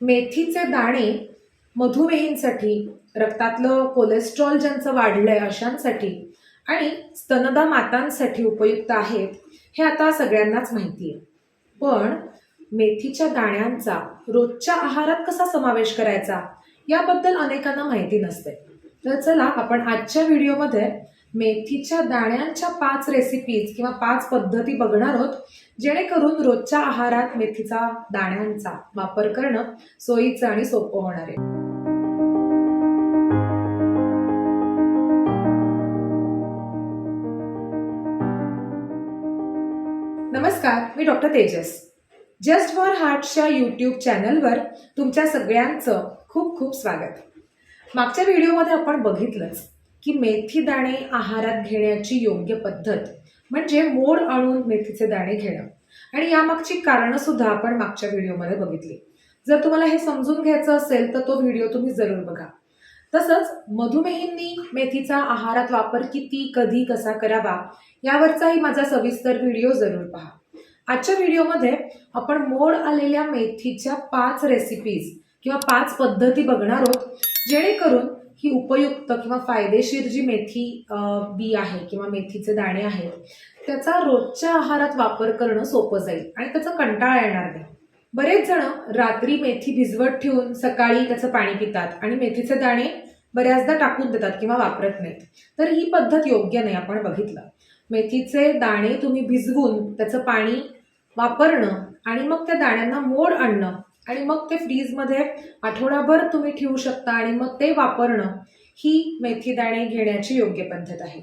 मेथीचे दाणे मधुमेहींसाठी रक्तातलं कोलेस्ट्रॉल ज्यांचं वाढलंय अशांसाठी आणि स्तनदा मातांसाठी उपयुक्त आहेत हे आता सगळ्यांनाच माहिती आहे पण मेथीच्या दाण्यांचा रोजच्या आहारात कसा समावेश करायचा? याबद्दल अनेकांना माहिती नसते. तर चला आपण आजच्या व्हिडिओमध्ये मेथीच्या दाण्यांच्या पाच रेसिपीज किंवा पाच पद्धती बघणार आहोत जेणेकरून रोजच्या आहारात मेथीचा दाण्यांचा वापर करणं सोयीचं आणि सोपं होणार आहे. नमस्कार मी डॉक्टर तेजस. जस्ट फॉर हार्टच्या यूट्यूब चॅनलवर तुमच्या सगळ्यांचं खूप खूप स्वागत. मागच्या व्हिडिओमध्ये आपण बघितलंच की मेथी दाणे आहारात घेण्याची योग्य पद्धत. म्हणजे मोड आणून मेथीचे दाणे घेणं. आणि यामागची कारणं सुद्धा आपण मागच्या व्हिडिओमध्ये बघितली. जर तुम्हाला हे समजून घ्यायचं असेल तर तो व्हिडिओ तुम्ही जरूर बघा. तसंच मधुमेहींनी मेथीचा आहारात वापर किती कधी कसा करावा यावरचाही माझा सविस्तर व्हिडिओ जरूर पहा. आजच्या व्हिडिओमध्ये आपण मोड आलेल्या मेथीच्या पाच रेसिपीज किंवा पाच पद्धती बघणार आहोत जेणेकरून ही उपयुक्त किंवा फायदेशीर जी मेथी बी आहे किंवा मेथीचे दाणे आहेत त्याचा रोजच्या आहारात वापर करणं सोपं जाईल आणि त्याचा कंटाळा येणार नाही. बरेच जण रात्री मेथी भिजवत ठेवून सकाळी त्याचं पाणी पितात आणि मेथीचे दाणे बऱ्याचदा टाकून देतात किंवा वापरत नाहीत. तर ही पद्धत योग्य नाही आपण बघितलं. मेथीचे दाणे तुम्ही भिजवून त्याचं पाणी वापरणं आणि मग त्या दाण्यांना मोड आणणं आणि मग ते फ्रीजमध्ये आठवडाभर तुम्ही ठेवू शकता आणि मग ते वापरणं ही मेथी दाणे घेण्याची योग्य पद्धत आहे.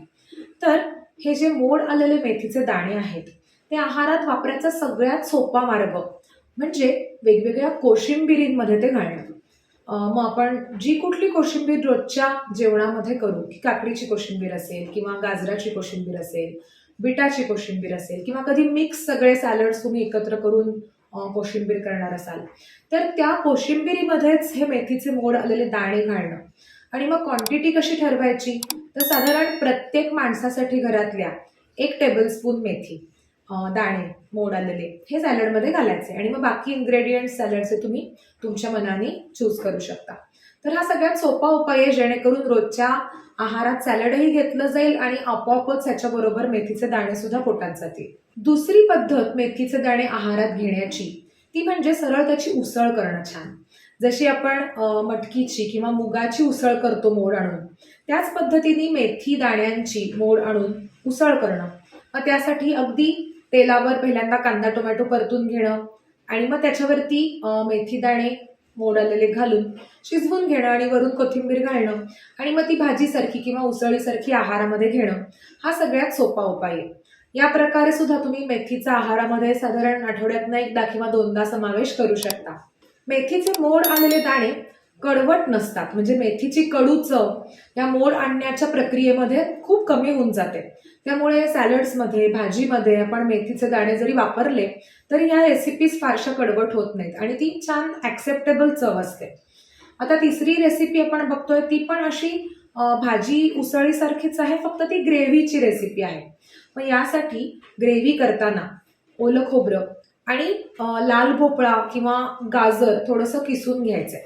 तर हे जे मोड आलेले मेथीचे दाणे आहेत ते आहारात वापरायचा सगळ्यात सोपा मार्ग म्हणजे वेगवेगळ्या कोशिंबिरींमध्ये ते घालणं. मग आपण जी कुठली कोशिंबीर रोजच्या जेवणामध्ये करू की काकडीची कोशिंबीर असेल किंवा गाजराची कोशिंबीर असेल बिटाची कोशिंबीर असेल किंवा कधी मिक्स सगळे सॅलड्स तुम्ही एकत्र करून कोशिंबीर करणार असाल. तर त्या कोशिंबिरीमध्येच हे मेथीचे मोड आलेले दाणे घालणं. आणि मग क्वांटिटी कशी ठरवायची? तर साधारण प्रत्येक माणसासाठी घरातल्या एक टेबलस्पून मेथी दाणे मोड आलेले हे सॅलडमध्ये घालायचे. आणि मग बाकी इन्ग्रेडियंट सॅलडचे तुम्ही तुमच्या मनाने चूज करू शकता. तर हा सगळ्यात सोपा उपाय आहे जेणेकरून रोजच्या आहारात सॅलडही घेतलं जाईल आणि आपोआपच ह्याच्याबरोबर मेथीचे दाणे सुद्धा पोटात जातील. दुसरी पद्धत मेथीचे दाणे आहारात घेण्याची ती म्हणजे सरळ त्याची उसळ करणं छान. जशी आपण मटकीची किंवा मुगाची उसळ करतो मोड आणून त्याच पद्धतीने मेथी दाण्यांची मोड आणून उसळ करणं. मग त्यासाठी अगदी तेलावर पहिल्यांदा कांदा टोमॅटो परतून घेणं आणि मग त्याच्यावरती मेथी दाणे मोड आलेले घालून शिजवून घेणं आणि वरून कोथिंबीर घालणं आणि मग ती भाजीसारखी किंवा उसळीसारखी आहारामध्ये घेणं हा सगळ्यात सोपा उपाय आहे. या प्रकारे सुद्धा तुम्ही मेथीचा आहारामध्ये साधारण आठवड्यातनं एकदा किंवा दोनदा समावेश करू शकता. मेथीचे मोड आलेले दाणे कडवट नसतात. म्हणजे मेथीची कडू चव या मोड आणण्याच्या प्रक्रियेमध्ये खूप कमी होऊन जाते. त्यामुळे सॅलड्समध्ये भाजीमध्ये आपण मेथीचे दाणे जरी वापरले तरी ह्या रेसिपीज फारशा कडवट होत नाहीत आणि ती छान ॲक्सेप्टेबल चव असते. आता तिसरी रेसिपी आपण बघतोय ती पण अशी भाजी उसळीसारखीच आहे फक्त ती ग्रेव्हीची रेसिपी आहे. मग यासाठी ग्रेव्ही करताना ओलं खोबरं आणि लाल भोपळा किंवा गाजर थोडंसं किसून घ्यायचं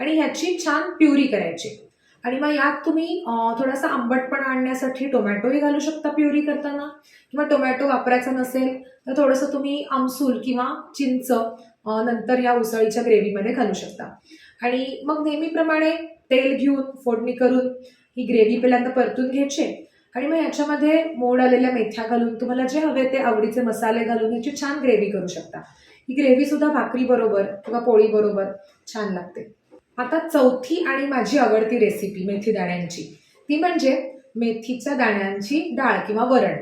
आणि ह्याची छान प्युरी करायची. आणि मग यात तुम्ही थोडासा आंबटपणा आणण्यासाठी टोमॅटोही घालू शकता प्युरी करताना. किंवा टोमॅटो वापरायचा नसेल तर थोडंसं तुम्ही आमसूल किंवा चिंच नंतर या उसळीच्या ग्रेव्हीमध्ये घालू शकता. आणि मग नेहमीप्रमाणे तेल घेऊन फोडणी करून ही ग्रेव्ही पहिल्यांदा परतून घ्यायची. आणि मग याच्यामध्ये मोड आलेल्या मेथ्या घालून तुम्हाला जे हवे ते आवडीचे मसाले घालून ह्याची छान ग्रेव्ही करू शकता. ही ग्रेव्ही सुद्धा भाकरी बरोबर किंवा पोळी बरोबर छान लागते. आता चौथी आणि माझी आवडती रेसिपी मेथी दाण्यांची. ती म्हणजे मेथीच्या दाण्यांची डाळ किंवा वरण.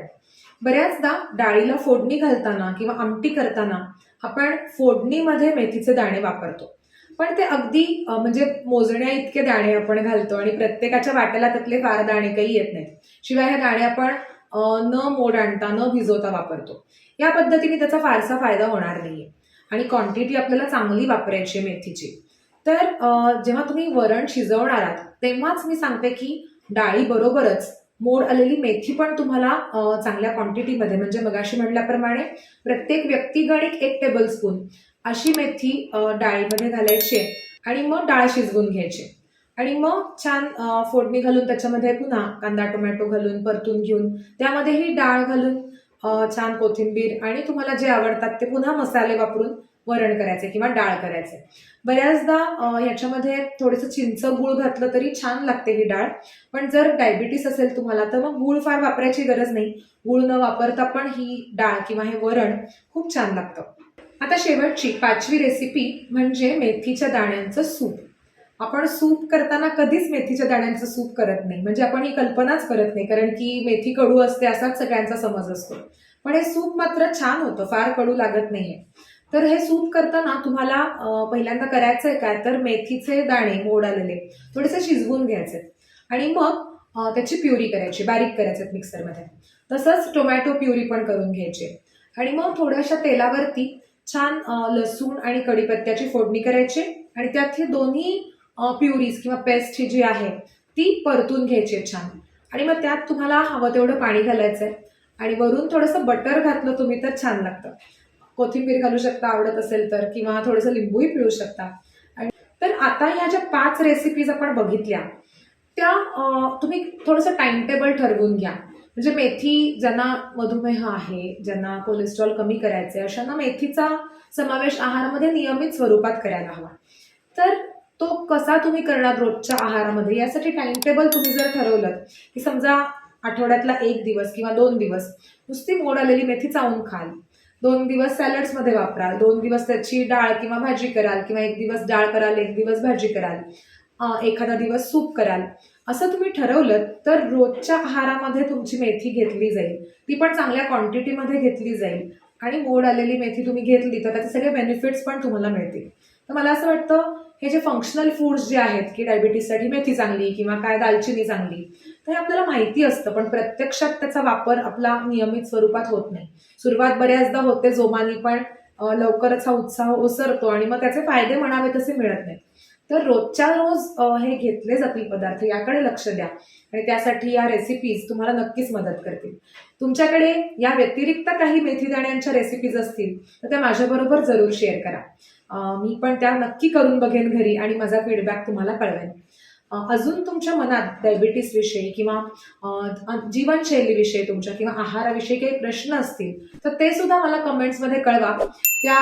बऱ्याचदा डाळीला फोडणी घालताना किंवा आमटी करताना आपण फोडणीमध्ये मेथीचे दाणे वापरतो. पण ते अगदी म्हणजे मोजण्या इतके दाणे आपण घालतो आणि प्रत्येकाच्या वाट्याला त्यातले फार दाणे काही येत नाहीत. शिवाय हे दाणे आपण न मोड आणता न भिजवता वापरतो. या पद्धतीने त्याचा फारसा फायदा होणार नाहीये. आणि क्वांटिटी आपल्याला चांगली वापरायची मेथीची. तर जेव्हा तुम्ही वरण शिजवणार आहात तेव्हाच मी सांगते की डाळी बरोबरच मोड आलेली मेथी पण तुम्हाला चांगल्या क्वांटिटीमध्ये म्हणजे मगाशी म्हटल्याप्रमाणे प्रत्येक व्यक्तिगणिक एक टेबल स्पून अशी मेथी डाळीमध्ये घालायची आणि मग डाळ शिजवून घ्यायची. आणि मग छान फोडणी घालून त्याच्यामध्ये पुन्हा कांदा टोमॅटो घालून परतून घेऊन त्यामध्ये ही डाळ घालून छान कोथिंबीर आणि तुम्हाला जे आवडतात ते पुन्हा मसाले वापरून वरण करायचे किंवा डाळ करायचे बऱ्याचदा ह्याच्यामध्ये थोडंसं चिंच गूळ घातलं तरी छान लागते ही डाळ. पण जर डायबिटीस असेल तुम्हाला तर मग गूळ फार वापरायची गरज नाही. गूळ न वापरता पण ही डाळ किंवा हे वरण खूप छान लागतं. आता शेवटची पाचवी रेसिपी म्हणजे मेथीच्या दाण्यांचं सूप. आपण सूप करताना कधीच मेथीच्या दाण्यांचं सूप करत नाही. म्हणजे आपण ही कल्पनाच करत नाही कारण की मेथी कडू असते असाच सगळ्यांचा समज असतो. पण हे सूप मात्र छान होतं फार कडू लागत नाहीये. तर हे सूप करताना तुम्हाला पहिल्यांदा पहिल्यांदा करायचंय काय? तर मेथीचे दाणे मोड आलेले. थोडेसे शिजवून घ्यायचे. आणि मग त्याची प्युरी करायची बारीक करायचे मिक्सरमध्ये. तसंच टोमॅटो प्युरी पण करून घ्यायची. आणि मग थोड्याशा तेलावरती छान लसूण आणि कढीपत्त्याची फोडणी करायची. आणि त्यात हे दोन्ही प्युरीज किंवा पेस्ट ही जी आहे ती परतून घ्यायची छान. आणि मग त्यात तुम्हाला हवं तेवढं पाणी घालायचं आहे आणि वरून थोडंसं बटर घातलं तुम्ही तर छान लागतं. कोथिंबीर घालू शकता आवडत असेल तर किंवा थोडंसं लिंबूही पिळू शकता. आणि तर आता ह्या ज्या पाच रेसिपीज आपण बघितल्या त्या तुम्ही थोडंसं टाइम टेबल ठरवून घ्या. म्हणजे मेथी ज्यांना मधुमेह आहे ज्यांना कोलेस्ट्रॉल कमी करायचे अशांना मेथीचा समावेश आहारामध्ये नियमित स्वरूपात करायला हवा. तर तो कसा तुम्ही करणार रोजच्या आहारामध्ये यासाठी टाइम टेबल तुम्ही जर ठरवलं की समजा आठवड्यातला एक दिवस किंवा दोन दिवस नुसती मोड आलेली मेथी चावून खाल दोन दिवस सॅलड्समध्ये वापराल दोन दिवस त्याची डाळ किंवा भाजी कराल किंवा एक दिवस डाळ कराल एक दिवस भाजी कराल एखादा दिवस सूप कराल. असं तुम्ही ठरवलं तर रोजच्या आहारामध्ये तुमची मेथी घेतली जाईल. ती पण चांगल्या क्वांटिटीमध्ये घेतली जाईल. आणि मोड आलेली मेथी तुम्ही घेतली तर त्याचे सगळे बेनिफिट्स पण तुम्हाला मिळतील. तर मला असं वाटतं हे जे फंक्शनल फूड्स जे आहेत की डायबिटीससाठी मेथी चांगली किंवा काय दालचिनी चांगली हे आपल्याला माहिती असतं पण प्रत्यक्षात त्याचा वापर आपला नियमित स्वरूपात होत नाही. सुरुवात बऱ्याचदा होते जोमानी पण लवकरच हा उत्साह ओसरतो आणि मग त्याचे फायदे म्हणावे तसे मिळत नाहीत. तर रोजच्या रोज हे घेतले जातील पदार्थ याकडे लक्ष द्या आणि त्यासाठी या रेसिपीज तुम्हाला नक्कीच मदत करतील. तुमच्याकडे या व्यतिरिक्त काही मेथी दाण्यांच्या रेसिपीज असतील तर त्या माझ्याबरोबर जरूर शेअर करा. मी पण त्या नक्की करून बघेन घरी आणि माझा फीडबॅक तुम्हाला कळवेन. अजून तुमच्या मनात डायबिटीस विषयी किंवा जीवनशैलीविषयी तुमच्या किंवा आहाराविषयी काही प्रश्न असतील तर ते सुद्धा मला कमेंट्समध्ये कळवा. त्या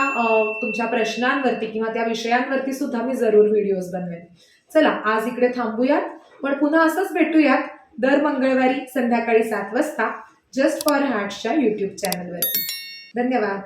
तुमच्या प्रश्नांवरती किंवा त्या विषयांवरती सुद्धा मी जरूर व्हिडिओज बनवेन. चला आज इकडे थांबूयात. पण पुन्हा असंच भेटूयात दर मंगळवारी संध्याकाळी सात वाजता जस्ट फॉर हार्ट्सच्या युट्यूब चॅनलवरती धन्यवाद.